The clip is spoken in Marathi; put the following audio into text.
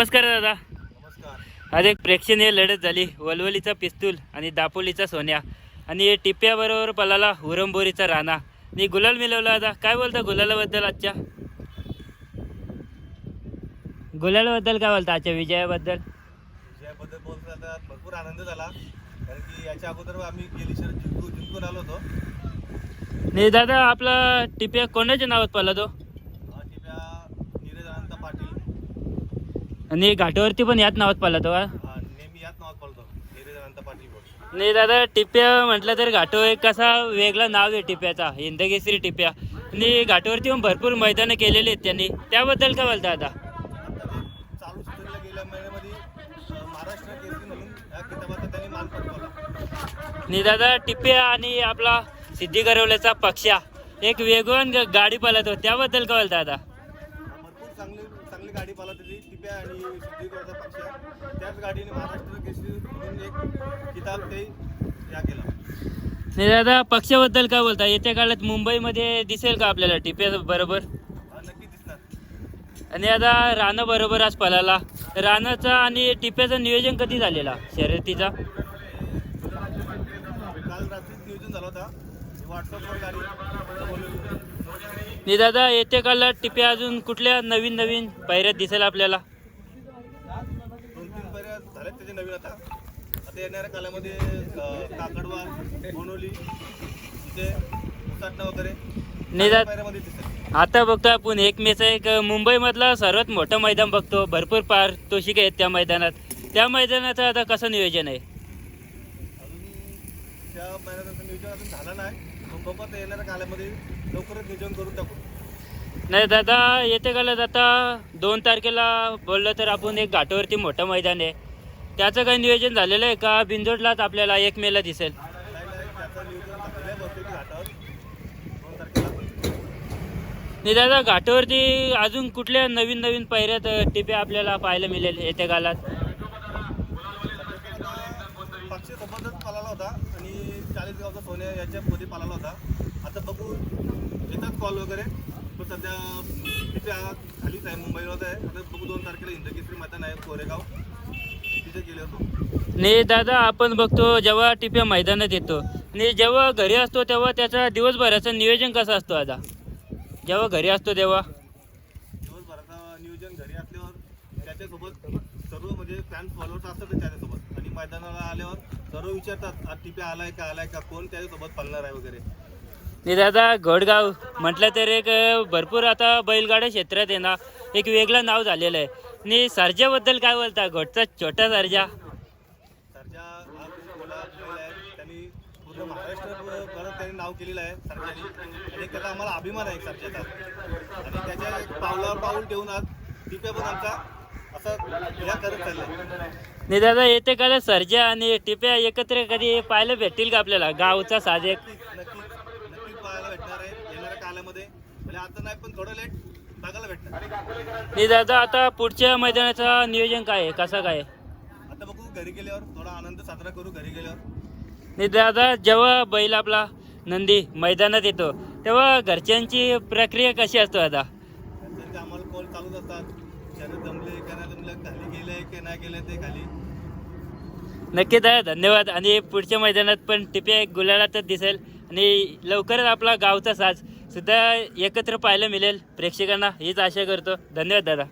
नमस्कार दादा. नमस्कार. आज एक प्रेक्षणीय लढत झाली. वलवलीचा पिस्तूल आणि दापोलीचा सोन्या आणि टिप्याबरोबर पलाला उरंबोरीचा राणा. आणि गुलाल मिळवला दादा. काय बोलता गुलालाबद्दल आजच्या? गुलालाबद्दल काय बोलता आजच्या विजयाबद्दल? विजयाबद्दल बोलता भरपूर आनंद झाला. कारण की याच्या अगोदर आम्ही गेली शहर जिंकू जिंकून आलो होतो. आणि दादा आपला टिप्या कोणाच्या नावात पडला तो हा टिप्या नीरज अनंत पाटील आणि घाटावरती पण याच नावात पडला तो का? हा नेहमी याच नावात पळतो नीरज अनंत पाटील बोल. नाही दादा टिप्या म्हटलं तर घाटो एक कसा वेगळा नाव आहे टिप्याचा हिंदकेसरी टिप्या. आणि घाटावरती पण भरपूर मैदानं केलेली आहेत त्यांनी. त्याबद्दल काय बोलता आता? आता ते चालू सीझनला गेल्या महिन्यामध्ये अं, महाराष्ट्र केसरी म्हणून या किताबाचा त्यांनी मान पटकावला. आणि दादा टिप्या आणि आपला सिद्धी करवल्याचा पक्षा एक वेगवान ग- गाडी पळतो त्याबद्दल काय बोलता आता? भरपूर चांगली चांगली गाडी पाला त्याची टिप्या आणि सिद्धीकरचा पक्ष त्याच गाडीने महाराष्ट्र केसरी एक किताब ते या केला. दादा पक्षाबद्दल काय बोलता? येत्या काळात मुंबईमध्ये दिसेल का आपल्याला? टिप्या बरोबर? नक्की दिसणार. आणि आता राणा बरोबर आज पळाला. राणाचा आणि टिप्याचं नियोजन कधी झालेला? शर्यतीचा? काल रात्रीच नियोजन झालं होता. व्हॉट्सअपवर गाडी बोलवली. आणि दादा येत्या काळात टिप्या अजून कुठल्या नवीन नवीन पायऱ्यात दिसेल आपल्याला? झालेत त्याचे नवीन आता. आता येणाऱ्या कालामध्ये अं, काकडवा बोनोली तिथे उसाटणं वगैरे दिसेल. आता बघतो आपण एक मेचा एक मुंबईमधला सर्वात मोठं मैदान बघतो. भरपूर पारितोषिक आहेत त्या मैदानात. त्या मैदानाचं आता कसं नियोजन आहे? अजून त्या महिन्याचं नियोजन अजून झालं नाही. पण बघू आता येणाऱ्या कालामध्ये लवकरच नियोजन करून टाकू. नाही दादा येते काळात आता दोन तारखेला बोललं तर आपण एक घाटावरती मोठं मैदान आहे. त्याचं काही नियोजन झालेलं आहे का? बिंदोडलाच आपल्याला एक मेला दिसेल. नाही दादा घाटावरती अजून कुठल्या नवीन नवीन पायऱ्यात अ, टिप्या आपल्याला पाहायला मिळेल येत्या काळात? पक्षी सोबतच पालाला होता आणि चाळीस गावचा सोन्या याच्यामध्ये पालाला होता. आता बघू येतात कॉल वगैरे. पण सध्या तिथे खालीच आहे मुंबईवर आहे. आता बघू दोन तारखेला इंद्रकेसरी मैदान आहे कोरेगाव. नाही दादा आपण बघतो जेव्हा टिप्या मैदानात येतो. आणि जेव्हा घरी असतो तेव्हा त्याचा दिवसभराचं नियोजन कसं असतो आता? जेव्हा घरी असतो तेव्हा? दिवसभराचा नियोजन घरी असल्यावर त्याच्यासोबत सर्व म्हणजे फॉलोअर्स त्याच्यासोबत. आणि मैदानाला आल्यावर सर्व विचारतात टिप्या आलाय का आलाय का कोण? त्याच्यासोबत आहे वगैरे. नाही दादा घोडगाव म्हटलं तर एक भरपूर आता बैलगाड्या क्षेत्रात आहे ना एक वेगळं नाव झालेलं आहे. आणि सर्जाबद्दल काय बोलता? घोटचा छोटा सर्जा. सरजा त्यांनी पूर्ण त्यांनी नाव केलेलं आहे सरजानी. आणि त्याचा आम्हाला अभिमान आहे सरजाचा. आणि त्याच्या एक पावलावर पाऊल ठेवून आज टिप्या पण आमचा असं या करत चाललंय. नाही दादा येते का सर्जा आणि टिप्या एकत्र कधी पाहायला भेटतील का आपल्याला? गावचा साज एक नक्कीच नक्कीच. नक्कीच पाहायला भेटणार आहे येणाऱ्या कालामध्ये. म्हणजे आता नाही पण थोडं लेट बघायला भेटणार. नाही दादा आता पुढच्या मैदानाचं नियोजन काय आहे? कसं काय? आता बघू घरी गेल्यावर थोडा आनंद साजरा करू घरी गेल्यावर. नाही दादा जेव्हा बैल आपला नंदी मैदानात येतो तेव्हा घरच्यांची प्रक्रिया कशी असतो आता आम्हाला कॉल चालूच असतात. शरीर जमले का नाही जमले खाली गेले की नाही गेले ते खाली. नक्की दादा धन्यवाद. आणि पुढच्या मैदानात पण टिप्या एक गुलालातच दिसेल. आणि लवकरच आपला गावचा साज सुद्धा एकत्र पाहायला मिळेल. प्रेक्षकांना हीच आशा करतो. धन्यवाद दादा.